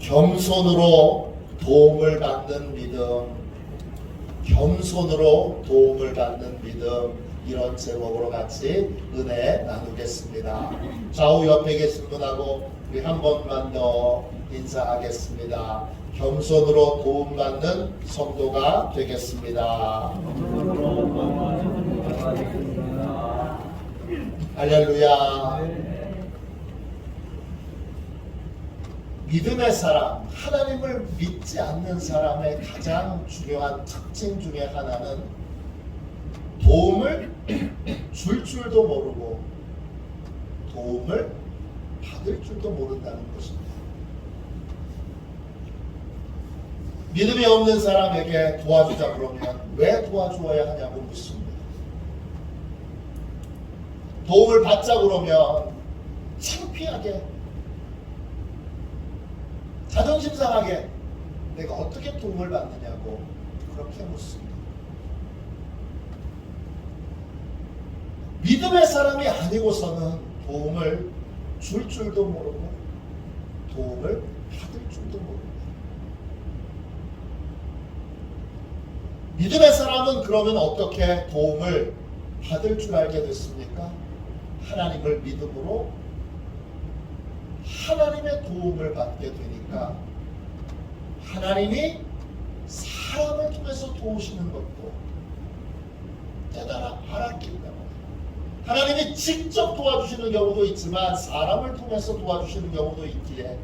겸손으로 도움을 받는 믿음, 겸손으로 도움을 받는 믿음 이런 제목으로 같이 은혜 나누겠습니다. 좌우 옆에 계신 분하고 우리 한 번만 더 인사하겠습니다. 겸손으로 도움받는 성도가 되겠습니다. 할렐루야. 믿음의 사람, 하나님을 믿지 않는 사람의 가장 중요한 특징 중에 하나는 도움을 줄 줄도 모르고 도움을 받을 줄도 모른다는 것입니다. 믿음이 없는 사람에게 도와주자 그러면 왜 도와주어야 하냐고 묻습니다. 도움을 받자 그러면 창피하게 자존심 상하게 내가 어떻게 도움을 받느냐고 그렇게 묻습니다. 믿음의 사람이 아니고서는 도움을 줄 줄도 모르고 도움을 받을 줄도 모릅니다. 믿음의 사람은 그러면 어떻게 도움을 받을 줄 알게 됐습니까? 하나님을 믿음으로 하나님의 도움을 받게 되니까 하나님이 사람을 통해서 도우시는 것도 깨달아 알았기 때문에 하나님이 직접 도와주시는 경우도 있지만 사람을 통해서 도와주시는 경우도 있기에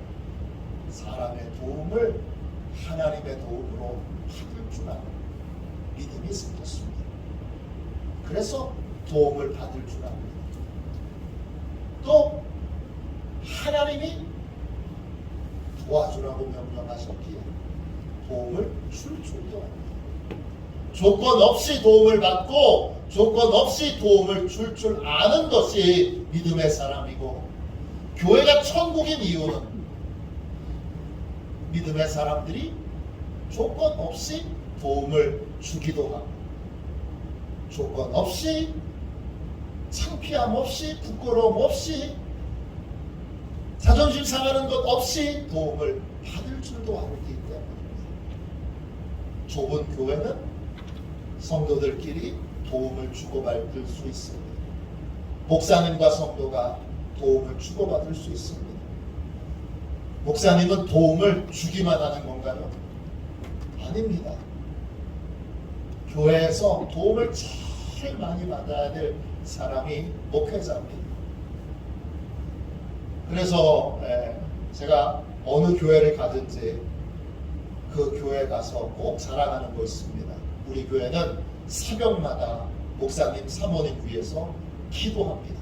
사람의 도움을 하나님의 도움으로 받을 줄 아는 믿음이 생겼습니다. 그래서 도움을 받을 줄 압니다. 또 하나님이 도와주라고 명령하셨기에 도움을 줄 줄도 압니다. 조건 없이 도움을 받고 조건 없이 도움을 줄 줄 아는 것이 믿음의 사람이고 교회가 천국인 이유는 믿음의 사람들이 조건 없이 도움을 주기도 하고 조건 없이 창피함 없이 부끄러움 없이 자존심 상하는 것 없이 도움을 받을 줄도 알기 때문입니다. 좁은 교회는 성도들끼리 도움을 주고받을 수 있습니다. 목사님과 성도가 도움을 주고받을 수 있습니다. 목사님은 도움을 주기만 하는 건가요? 아닙니다. 교회에서 도움을 제일 많이 받아야 될 사람이 목회자입니다. 그래서 에, 제가 어느 교회를 가든지 그 교회 가서 꼭 자랑하는 거 있습니다. 우리 교회는 새벽마다 목사님, 사모님 위해서 기도합니다.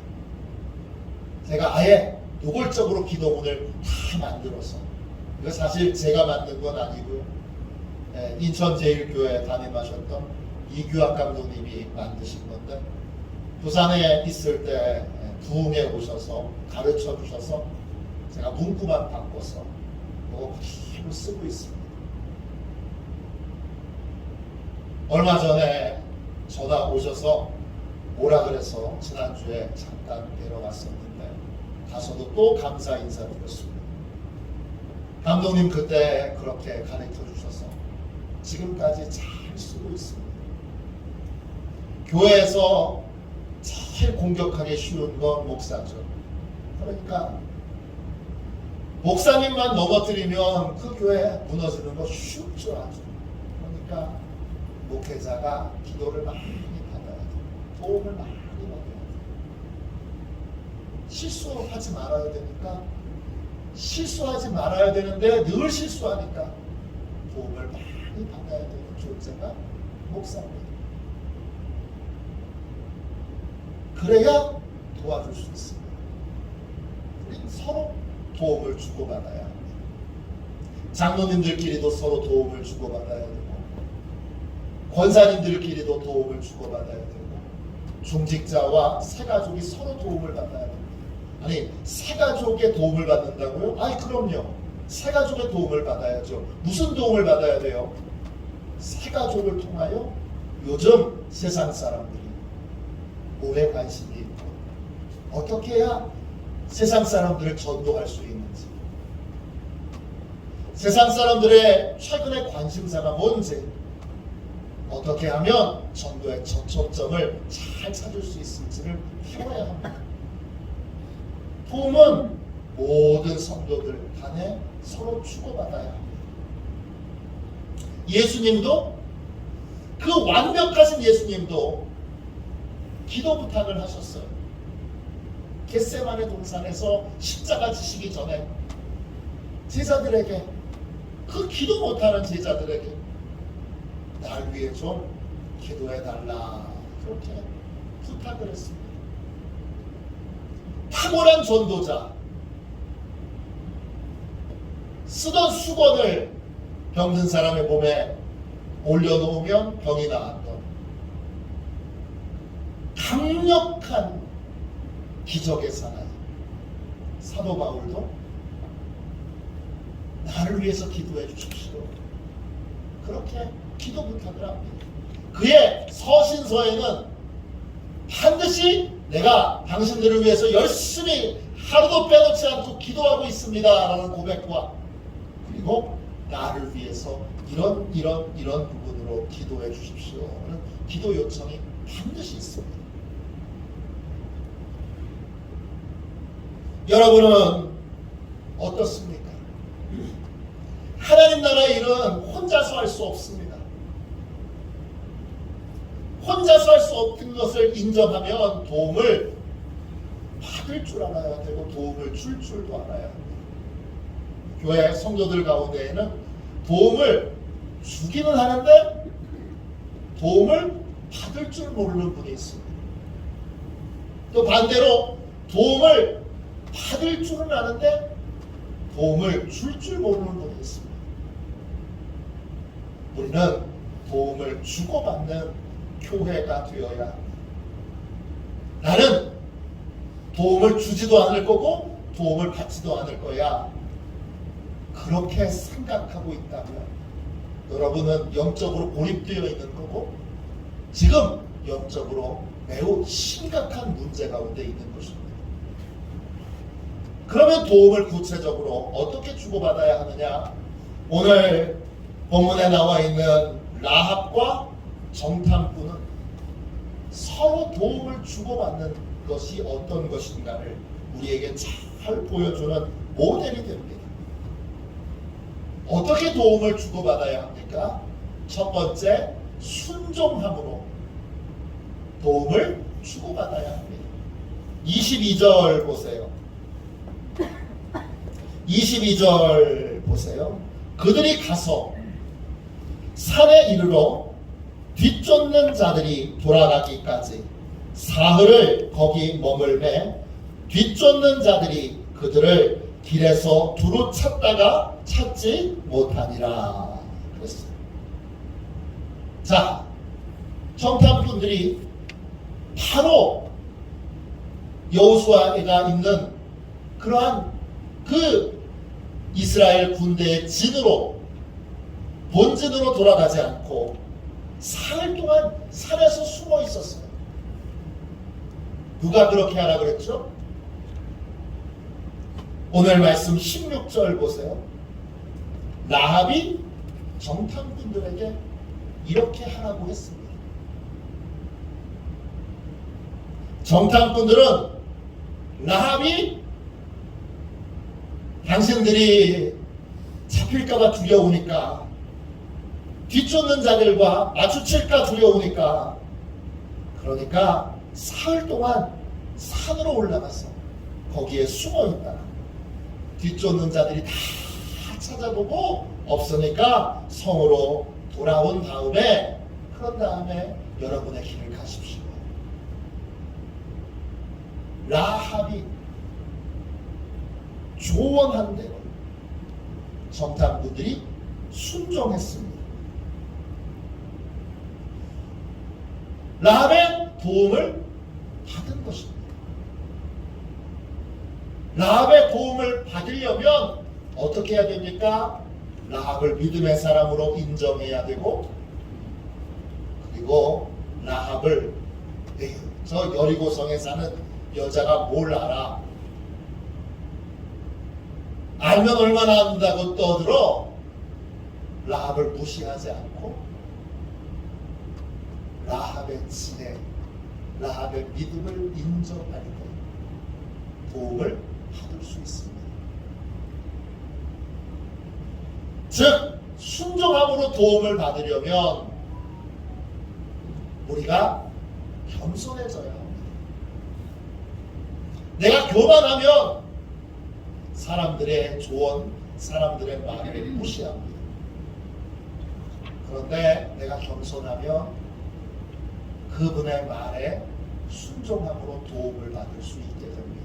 제가 아예 노골적으로 기도문을 다 만들어서 이거 사실 제가 만든 건 아니고요. 에, 인천제일교회 담임하셨던 이규학 감독님이 만드신 건데 부산에 있을 때 부흥에 오셔서 가르쳐 주셔서 제가 문구만 바꿔서 그거 그대로 쓰고 있습니다. 얼마 전에 전화 오셔서 오라 그래서 지난주에 잠깐 내려갔었는데 가서도 또 감사 인사드렸습니다. 감독님 그때 그렇게 가르쳐 주셔서 지금까지 잘 쓰고 있습니다. 교회에서 제일 공격하기 쉬운 건 목사죠. 그러니까 목사님만 넘어뜨리면 그 교회 무너지는 거 쉽죠. 그러니까 목회자가 기도를 많이 받아야 돼. 도움을 많이 받아야 돼. 실수하지 말아야 되니까 실수하지 말아야 되는데 늘 실수하니까 도움을 많이 받아야 되는 존재가 목사입니다. 그래야 도와줄 수 있습니다. 우리 서로 도움을 주고받아야 합니다. 장로님들끼리도 서로 도움을 주고받아야 되고 권사님들끼리도 도움을 주고받아야 되고 중직자와 새가족이 서로 도움을 받아야 됩니다. 아니 새가족의 도움을 받는다고요? 아니 그럼요. 새가족의 도움을 받아야죠. 무슨 도움을 받아야 돼요? 새가족을 통하여 요즘 세상 사람들이 뭐에 관심이 있고 어떻게 해야 세상 사람들을 전도할 수 있는지 세상 사람들의 최근의 관심사가 뭔지 어떻게 하면 전도의 접촉점을 잘 찾을 수 있을지를 배워야 합니다. 도움은 모든 성도들 간에 서로 주고받아야 합니다. 예수님도 그 완벽하신 예수님도 기도 부탁을 하셨어요. 겟세만의 동산에서 십자가 지시기 전에 제자들에게 그 기도 못하는 제자들에게 날 위해 좀 기도해 달라 그렇게 부탁을 했습니다. 탁월한 전도자 쓰던 수건을 병든 사람의 몸에 올려놓으면 병이 나았던 강력한 기적의 사나이 사도 바울도 나를 위해서 기도해 주십시오. 그렇게 기도 부탁을 합니다. 그의 서신서에는 반드시 내가 당신들을 위해서 열심히 하루도 빼놓지 않고 기도하고 있습니다. 라는 고백과 그리고 나를 위해서 이런 이런 이런 부분으로 기도해 주십시오. 라는 기도 요청이 반드시 있습니다. 여러분은 어떻습니까? 하나님 나라의 일은 혼자서 할 수 없습니다. 혼자서 할 수 없는 것을 인정하면 도움을 받을 줄 알아야 되고 도움을 줄 줄도 알아야 합니다. 교회 성도들 가운데에는 도움을 주기는 하는데 도움을 받을 줄 모르는 분이 있습니다. 또 반대로 도움을 받을 줄은 아는데 도움을 줄줄 모르는 분이 있습니다. 우리는 도움을 주고받는 교회가 되어야. 나는 도움을 주지도 않을 거고 도움을 받지도 않을 거야. 그렇게 생각하고 있다면 여러분은 영적으로 고립되어 있는 거고 지금 영적으로 매우 심각한 문제 가운데 있는 것입니다. 그러면 도움을 구체적으로 어떻게 주고받아야 하느냐? 오늘 본문에 나와 있는 라합과 정탐꾼은 서로 도움을 주고받는 것이 어떤 것인가를 우리에게 잘 보여주는 모델이 됩니다. 어떻게 도움을 주고받아야 합니까? 첫 번째, 순종함으로 도움을 주고받아야 합니다. 22절 보세요. 22절 보세요. 그들이 가서 산에 이르러 뒤쫓는 자들이 돌아가기까지 사흘을 거기 머물매 뒤쫓는 자들이 그들을 길에서 두루 찾다가 찾지 못하니라. 자, 정탐꾼들이 바로 여호수아가 있는 그러한 그 이스라엘 군대의 진으로 본진으로 돌아가지 않고 사흘 동안 산에서 숨어 있었어요. 누가 그렇게 하라 그랬죠? 오늘 말씀 16절 보세요. 라합이 정탐꾼들에게 이렇게 하라고 했습니다. 정탐꾼들은 라합이 당신들이 잡힐까봐 두려우니까 뒤쫓는 자들과 마주칠까 두려우니까 그러니까 사흘 동안 산으로 올라가서 거기에 숨어 있다가 뒤쫓는 자들이 다 찾아보고 없으니까 성으로 돌아온 다음에 그런 다음에 여러분의 길을 가십시오. 라합이 조언한 대로 정탐꾼들이 순종했습니다. 라합의 도움을 받은 것입니다. 라합의 도움을 받으려면 어떻게 해야 됩니까? 라합을 믿음의 사람으로 인정해야 되고 그리고 라합을 에휴, 저 여리고성에 사는 여자가 뭘 알아? 알면 얼마나 안다고 떠들어 라합을 무시하지 않고 라합의 지혜, 라합의 믿음을 인정할 때 도움을 받을 수 있습니다. 즉 순종함으로 도움을 받으려면 우리가 겸손해져야 합니다. 내가 교만하면 사람들의 조언, 사람들의 말을 무시합니다. 그런데 내가 겸손하면 그분의 말에 순종함으로 도움을 받을 수 있게 됩니다.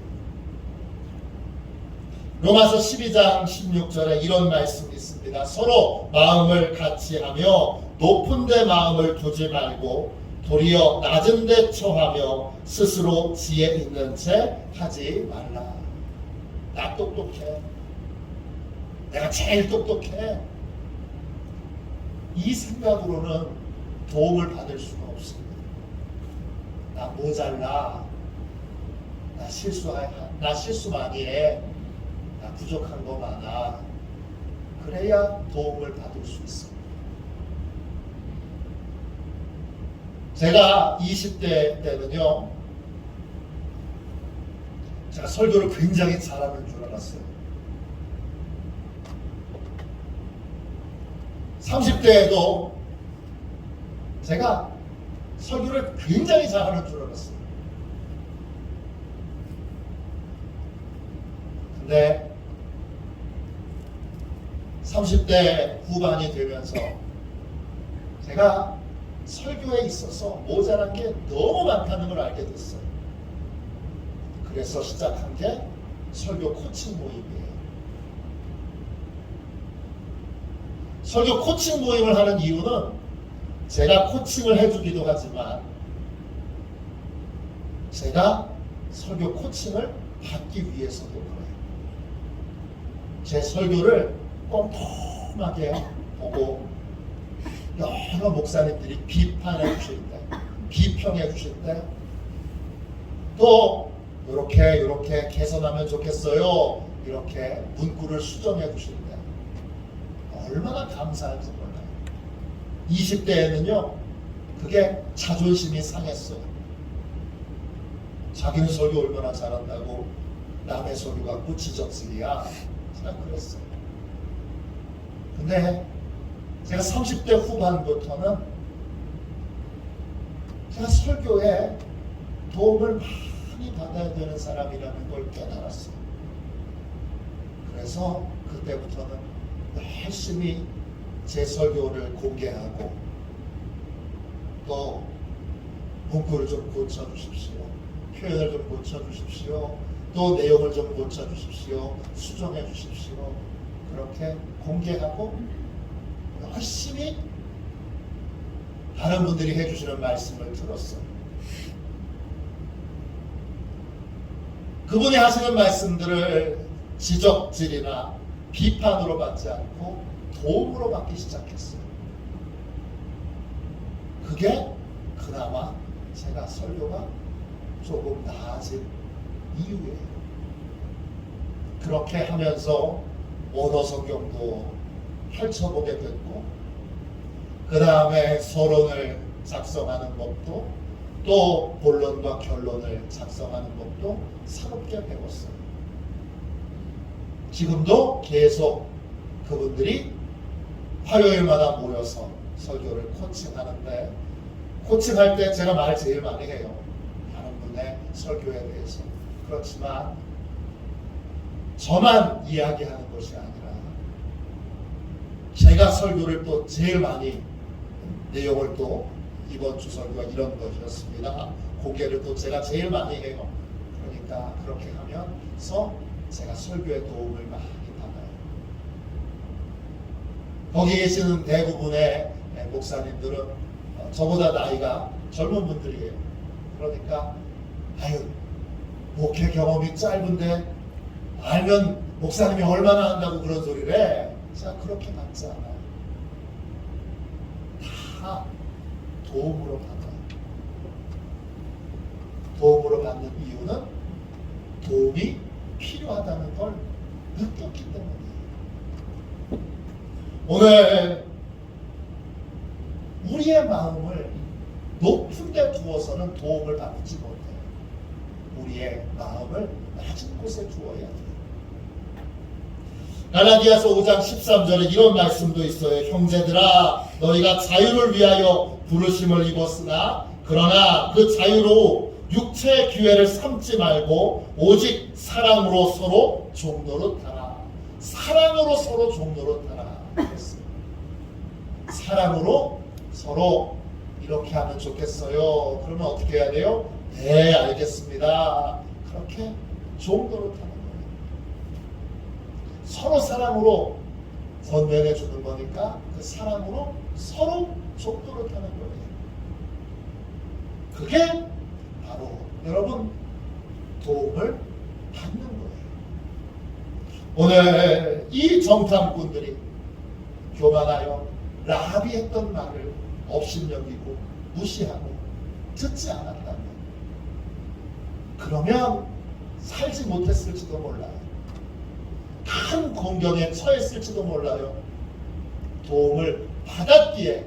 로마서 12장 16절에 이런 말씀이 있습니다. 서로 마음을 같이 하며 높은 데 마음을 두지 말고 도리어 낮은 데 처하며 스스로 지혜 있는 채 하지 말라. 나 똑똑해. 내가 제일 똑똑해. 이 생각으로는 도움을 받을 수가 없습니다. 나 모자라. 나 실수해. 나 실수 많이 해. 나 부족한 거 많아. 그래야 도움을 받을 수 있습니다. 제가 20대 때는요, 제가 설교를 굉장히 잘하는 줄 알았어요. 30대에도 제가 설교를 굉장히 잘하는 줄 알았어요. 근데 30대 후반이 되면서 제가 설교에 있어서 모자란 게 너무 많다는 걸 알게 됐어요. 그래서 시작한 게 설교 코칭 모임이에요. 설교 코칭 모임을 하는 이유는 제가 코칭을 해주기도 하지만 제가 설교 코칭을 받기 위해서도 그래요. 제 설교를 꼼꼼하게 보고 여러 목사님들이 비판해 주실 때, 비평해 주실 때, 또 이렇게 이렇게 개선하면 좋겠어요. 이렇게 문구를 수정해 때 얼마나 감사한지 몰라요. 20대에는요, 그게 자존심이 상했어요. 자기는 설교 얼마나 잘한다고 남의 설교가 구치적질이야. 제가 그랬어요. 근데 제가 30대 후반부터는 제가 설교에 도움을 많이 받아야 되는 사람이라는 걸 깨달았어요. 그래서 그때부터는 열심히 제 설교를 공개하고 또 문구를 좀 고쳐주십시오. 표현을 좀 고쳐주십시오. 또 내용을 좀 고쳐주십시오. 수정해 주십시오. 그렇게 공개하고 열심히 다른 분들이 해주시는 말씀을 들었어요. 그분이 하시는 말씀들을 지적질이나 비판으로 받지 않고 도움으로 받기 시작했어요. 그게 그나마 제가 설교가 조금 나아진 이유예요. 그렇게 하면서 원어 성경도 펼쳐보게 됐고, 그 다음에 서론을 작성하는 법도 또 본론과 결론을 작성하는 법도 새롭게 배웠어요. 지금도 계속 그분들이 화요일마다 모여서 설교를 코칭하는데 코칭할 때 제가 말 제일 많이 해요. 다른 분의 설교에 대해서. 그렇지만 저만 이야기하는 것이 아니라 제가 설교를 또 제일 많이 내용을 또 이번 주 설교가 이런 것이었습니다. 고개를 또 제가 제일 많이 해요. 그러니까 그렇게 하면서 제가 설교에 도움을 많이 받아요. 거기 계시는 대부분의 목사님들은 어, 저보다 나이가 젊은 분들이에요. 그러니까 아유 목회 경험이 짧은데 알면 목사님이 얼마나 한다고 그런 소리를 해. 제가 그렇게 받지 않아요. 다 도움으로 받아요. 도움으로 받는 이유는 도움이 필요하다는 걸 느꼈기 때문에 오늘 우리의 마음을 높은 데 두어서는 도움을 받지 못해요. 우리의 마음을 낮은 곳에 두어야 돼요. 갈라디아서 5장 13절에 이런 말씀도 있어요. 형제들아 너희가 자유를 위하여 부르심을 입었으나 그러나 그 자유로 육체의 기회를 삼지 말고 오직 사랑으로 서로 타라. 사랑으로 서로. 그랬어요. 사랑으로 서로 이렇게 하면 좋겠어요. 그러면 어떻게 해야 돼요? 네, 알겠습니다. 그렇게 거예요. 서로 사랑으로 건면해 주는 거니까 그 사랑으로 서로 족도를 타는 거예요. 그게 바로 여러분 도움을 받는 거예요. 오늘 이 정탐꾼들이 교만하여 라합이 했던 말을 업신여기고 무시하고 듣지 않았다면 그러면 살지 못했을지도 몰라요. 큰 공경에 처했을지도 몰라요. 도움을 받았기에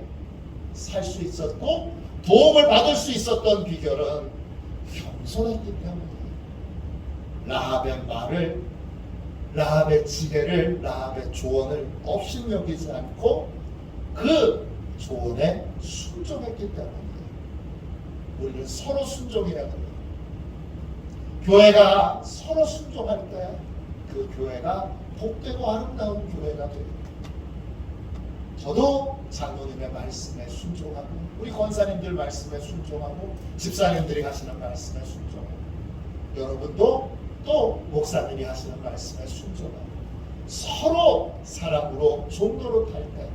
살 수 있었고 도움을 받을 수 있었던 비결은 겸손했기 때문에 라합의 말을 라합의 지혜를 라합의 조언을 업신여기지 않고 그 조언에 순종했기 때문에 우리는 서로 순종해야 돼요. 교회가 서로 순종할 때 그 교회가 복되고 아름다운 교회가 돼요. 저도 장로님의 말씀에 순종하고 우리 권사님들 말씀에 순종하고 집사님들이 하시는 말씀에 순종하고 여러분도 또 목사님이 하시는 말씀에 순종하고 서로 사랑으로 종로로 탈때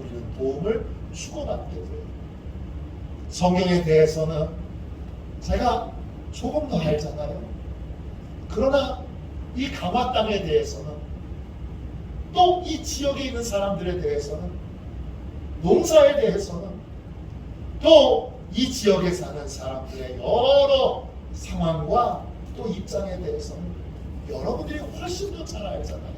우리는 도움을 주고받게 돼요. 성경에 대해서는 제가 조금 더 알잖아요. 그러나 이 강화 땅에 대해서는 또 이 지역에 있는 사람들에 대해서는 농사에 대해서는 또 이 지역에 사는 사람들의 여러 상황과 또 입장에 대해서는 여러분들이 훨씬 더 잘 알잖아요.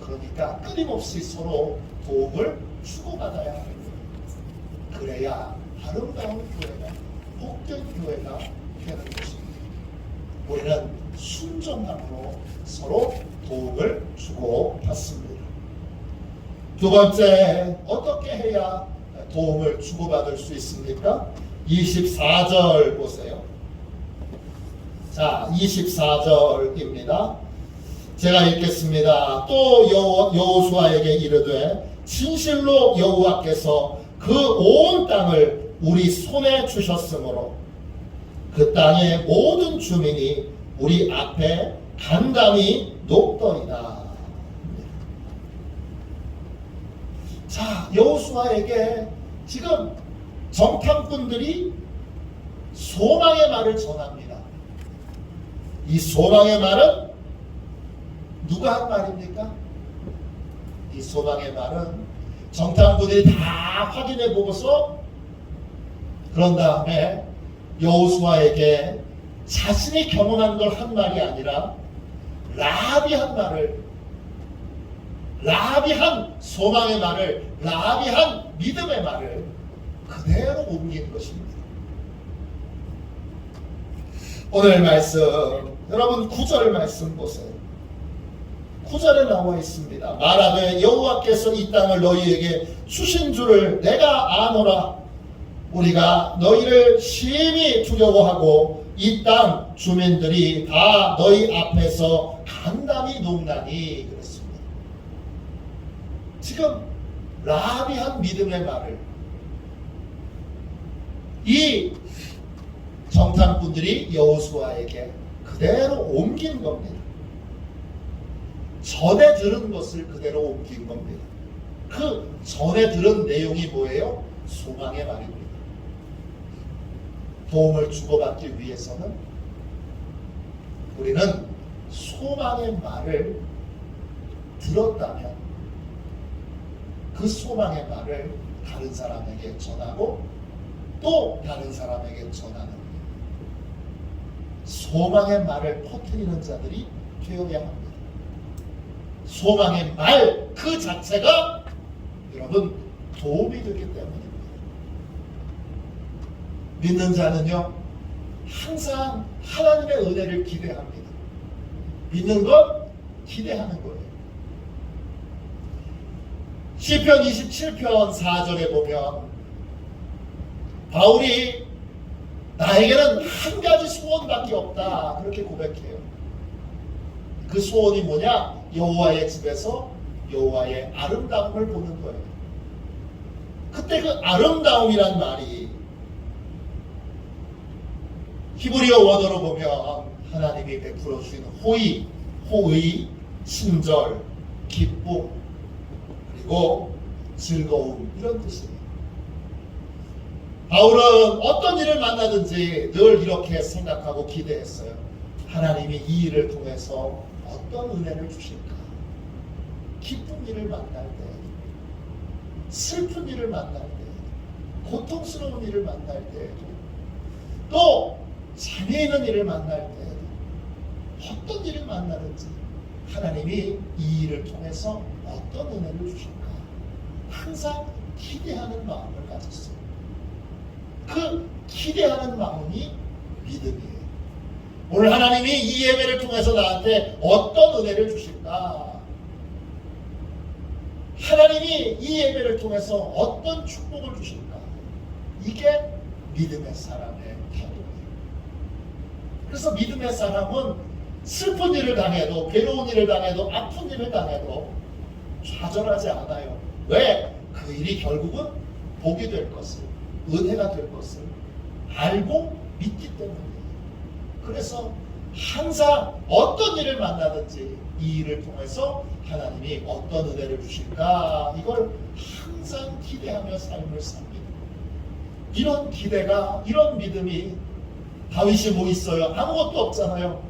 그러니까 끊임없이 서로 도움을 주고받아야 하는 거예요. 그래야 아름다운 교회가 복된 교회가 되는 것입니다. 우리는 순종함으로 서로 도움을 주고 받습니다. 두 번째, 어떻게 해야 도움을 주고받을 수 있습니까? 24절 보세요. 자, 24절입니다. 제가 읽겠습니다. 또 여호- 여호수아에게 이르되 진실로 여호와께서 그 온 땅을 우리 손에 주셨으므로 그 땅의 모든 주민이 우리 앞에 간담이 높더이다. 자, 여호수아에게 지금 정탐꾼들이 소망의 말을 전합니다. 이 소망의 말은 누가 한 말입니까? 이 소망의 말은 정탐꾼들이 다 확인해 보고서 그런 다음에 여호수아에게 자신이 경험한 걸 한 말이 아니라 라합이 한 말을 라합이 한 소망의 말을 라합이 한 믿음의 말을 그대로 옮긴 것입니다. 오늘 말씀 여러분 구절 말씀 보세요. 구절에 나와 있습니다. 말하되 여호와께서 이 땅을 너희에게 주신 줄을 내가 아노라. 우리가 너희를 심히 두려워하고 이 땅 주민들이 다 너희 앞에서 간담이 농나니 그랬습니다. 지금 라합이 한 믿음의 말을 이 정탐꾼들이 여호수아에게 그대로 옮긴 겁니다. 전에 들은 것을 그대로 옮긴 겁니다. 그 전에 들은 내용이 뭐예요? 소망의 말입니다. 도움을 주고받기 위해서는 우리는 소망의 말을 들었다면 그 소망의 말을 다른 사람에게 전하고 또 다른 사람에게 전하는 소망의 말을 퍼뜨리는 자들이 되어야 합니다. 소망의 말 그 자체가 여러분 도움이 되기 때문입니다. 믿는 자는요 항상 하나님의 은혜를 기대합니다. 믿는 건 기대하는 거예요. 시편 27편 4절에 보면 바울이 나에게는 한 가지 소원밖에 없다 그렇게 고백해요. 그 소원이 뭐냐? 여호와의 집에서 여호와의 아름다움을 보는 거예요. 그때 그 아름다움이란 말이 히브리어 원어로 보면 하나님이 베풀어 주신 호의, 호의, 친절, 기쁨, 그리고 즐거움 이런 뜻이에요. 바울은 어떤 일을 만나든지 늘 이렇게 생각하고 기대했어요. 하나님이 이 일을 통해서 어떤 은혜를 주실까? 기쁜 일을 만날 때, 슬픈 일을 만날 때, 고통스러운 일을 만날 때, 또 재미있는 일을 만날 때, 어떤 일을 만나든지 하나님이 이 일을 통해서 어떤 은혜를 주실까? 항상 기대하는 마음을 가졌어요. 그 기대하는 마음이 믿음이에요. 오늘 하나님이 이 예배를 통해서 나한테 어떤 은혜를 주실까? 하나님이 이 예배를 통해서 어떤 축복을 주실까? 이게 믿음의 사람의 태도예요. 그래서 믿음의 사람은 슬픈 일을 당해도, 괴로운 일을 당해도, 아픈 일을 당해도 좌절하지 않아요. 왜? 그 일이 결국은 복이 될 것을, 은혜가 될 것을 알고 믿기 때문이에요. 그래서 항상 어떤 일을 만나든지 이 일을 통해서 하나님이 어떤 은혜를 주실까 이걸 항상 기대하며 삶을 삽니다. 이런 기대가 이런 믿음이 다윗이 뭐 있어요? 아무것도 없잖아요.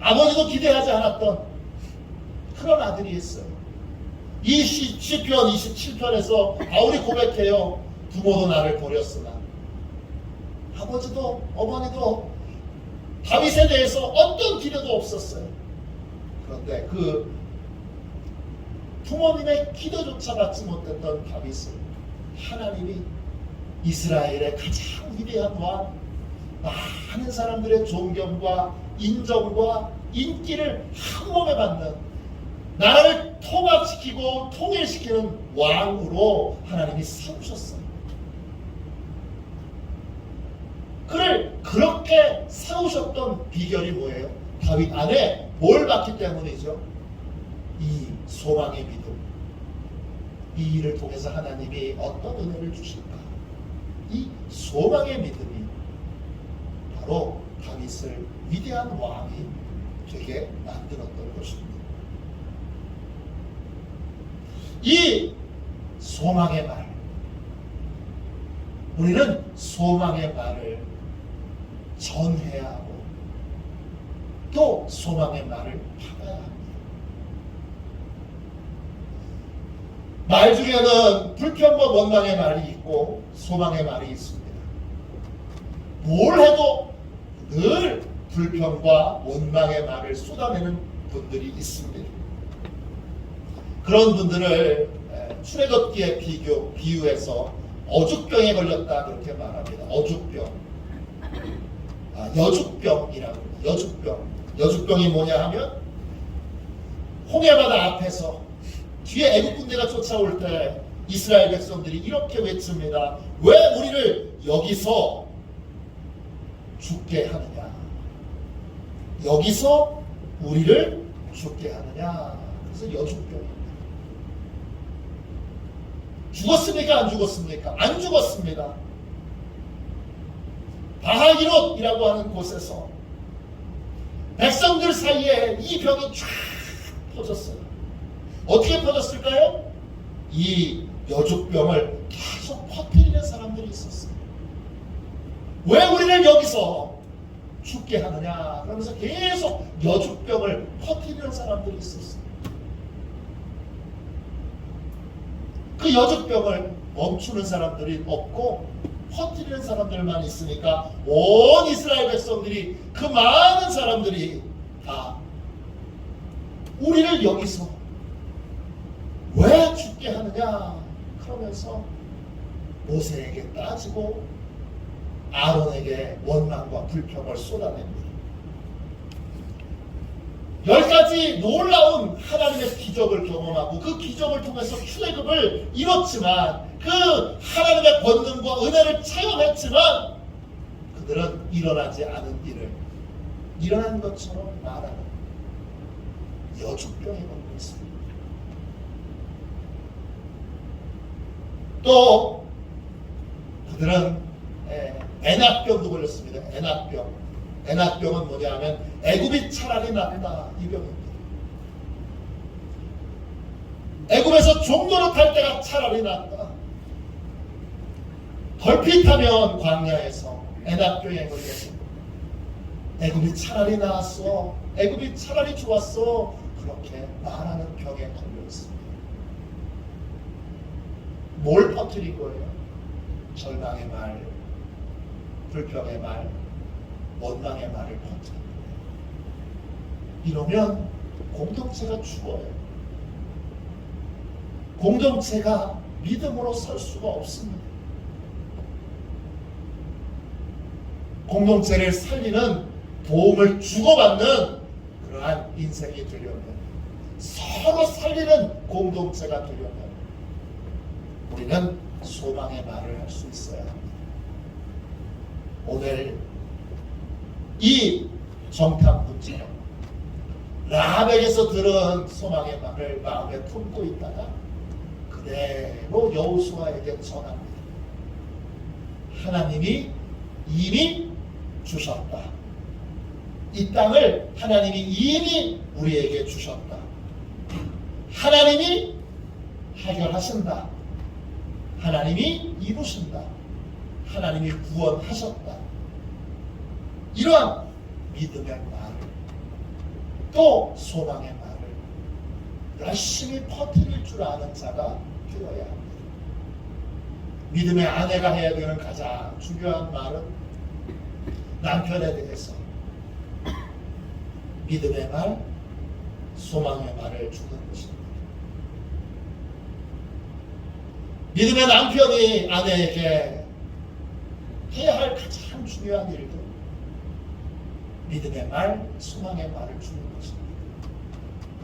아버지도 기대하지 않았던 그런 아들이 있어요. 이 시, 시편 27편에서 바울이 고백해요. 부모도 나를 버렸으나 아버지도 어머니도 다윗에 대해서 어떤 기대도 없었어요. 그런데 그 부모님의 기도조차 받지 못했던 다윗을 하나님이 이스라엘의 가장 위대한 왕, 많은 사람들의 존경과 인정과 인기를 한 몸에 받는 나라를 통합시키고 통일시키는 왕으로 하나님이 세우셨어요. 그를 그렇게 세우셨던 비결이 뭐예요? 다윗 안에 뭘 받기 때문이죠? 이 소망의 믿음. 이 일을 통해서 하나님이 어떤 은혜를 주실까? 이 소망의 믿음이 바로 다윗을 위대한 왕이 되게 만들었던 것입니다. 이 소망의 말. 우리는 소망의 말을 전해야 하고 또 소망의 말을 받아야 합니다. 말 중에는 불평과 원망의 말이 있고 소망의 말이 있습니다. 뭘 해도 늘 불평과 원망의 말을 쏟아내는 분들이 있습니다. 그런 분들을 에, 출애굽기에 비교 비유해서 어죽병에 걸렸다 그렇게 말합니다. 어죽병, 아, 여죽병이라고. 여죽병. 여죽병이 뭐냐 하면 홍해바다 앞에서 뒤에 애국 군대가 쫓아올 때 이스라엘 백성들이 이렇게 외칩니다. 왜 우리를 여기서 죽게 하느냐? 여기서 우리를 죽게 하느냐? 그래서 여죽병입니다. 죽었습니까? 안 죽었습니까? 안 죽었습니다. 바하기롯이라고 하는 곳에서 백성들 사이에 이 병이 쫙 퍼졌어요. 어떻게 퍼졌을까요? 이 여죽병을 계속 퍼뜨리는 사람들이 있었어요. 왜 우리를 여기서 죽게 하느냐? 그러면서 계속 여죽병을 퍼뜨리는 사람들이 있었어요. 그 여죽병을 멈추는 사람들이 없고 퍼뜨리는 사람들만 있으니까 온 이스라엘 백성들이 그 많은 사람들이 다 우리를 여기서 왜 죽게 하느냐 그러면서 모세에게 따지고 아론에게 원망과 불평을 쏟아냅니다. 열 가지 놀라운 하나님의 기적을 경험하고 그 기적을 통해서 출애굽을 이뤘지만 그 하나님의 권능과 은혜를 체험했지만 그들은 일어나지 않은 일을 일어난 것처럼 말하는 여주병에 걸려 있습니다. 또 그들은 에, 애낙병도 걸렸습니다. 애낙병. 애낙병은 뭐냐면 애굽이 차라리 낫다 이 병입니다. 애굽에서 탈 때가 차라리 낫다. 걸핏하면 광야에서 애낙병에 걸려서 애굽이 차라리 나았어. 애굽이 차라리 좋았어. 그렇게 말하는 병에 걸려 있습니다. 뭘 퍼뜨린 거예요? 절망의 말, 불평의 말, 원망의 말을 거예요. 이러면 공동체가 죽어요. 공동체가 믿음으로 설 수가 없습니다. 공동체를 살리는 도움을 주고받는 그러한 인생이 되려면 서로 살리는 공동체가 되려면 우리는 소망의 말을 할 수 있어야 합니다. 오늘 이 정탐꾼처럼 라합에게서 들은 소망의 말을 마음에 품고 있다가 그대로 여호수아에게 전합니다. 하나님이 이미 주셨다. 이 땅을 하나님이 이미 우리에게 주셨다. 하나님이 해결하신다. 하나님이 이루신다. 하나님이 구원하셨다. 이러한 믿음의 말을 또 소망의 말을 열심히 퍼뜨릴 줄 아는 자가 되어야 합니다. 믿음의 아내가 해야 되는 가장 중요한 말은 남편에 대해서 믿음의 말, 소망의 말을 주는 것입니다. 믿음의 남편이 아내에게 해야 할 가장 중요한 일도 믿음의 말, 소망의 말을 주는 것입니다.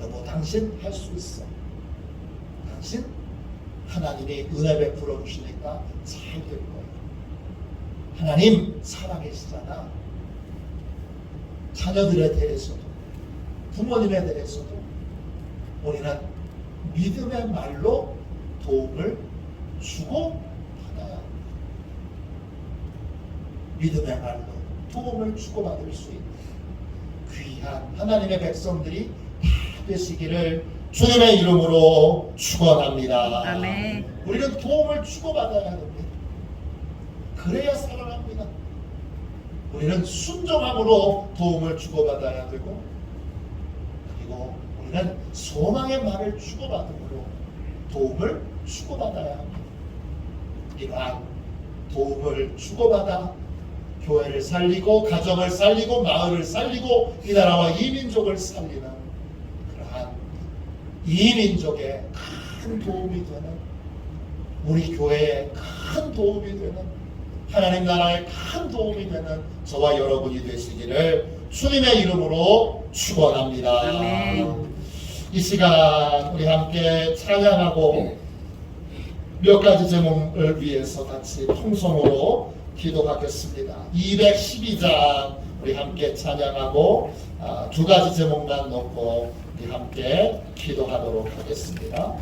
여보, 당신 할 수 있어. 당신 하나님이 은혜 베풀어 주시니까 잘 될 거예요. 하나님 살아계시잖아. 자녀들에 대해서도 부모님에 대해서도 우리는 믿음의 말로 도움을 주고 받아야 합니다. 믿음의 말로 도움을 주고받을 수 있는 귀한 하나님의 백성들이 다 되시기를 주님의 이름으로 축원합니다. 아멘. 우리는 도움을 주고받아야 합니다. 그래야 살아갑니다. 우리는 순종함으로 도움을 주고받아야 되고 그리고 우리는 소망의 말을 주고받음으로 도움을 주고받아야 합니다. 이러한 도움을 주고받아 교회를 살리고 가정을 살리고 마을을 살리고 이 나라와 이 민족을 살리는 그러한 이 민족에 큰 도움이 되는 우리 교회에 큰 도움이 되는 하나님 나라에 큰 도움이 되는 저와 여러분이 되시기를 주님의 이름으로 축원합니다. 이 시간 우리 함께 찬양하고 몇 가지 제목을 위해서 같이 통성으로 기도하겠습니다. 212장 우리 함께 찬양하고 아, 두 가지 제목만 놓고 우리 함께 기도하도록 하겠습니다.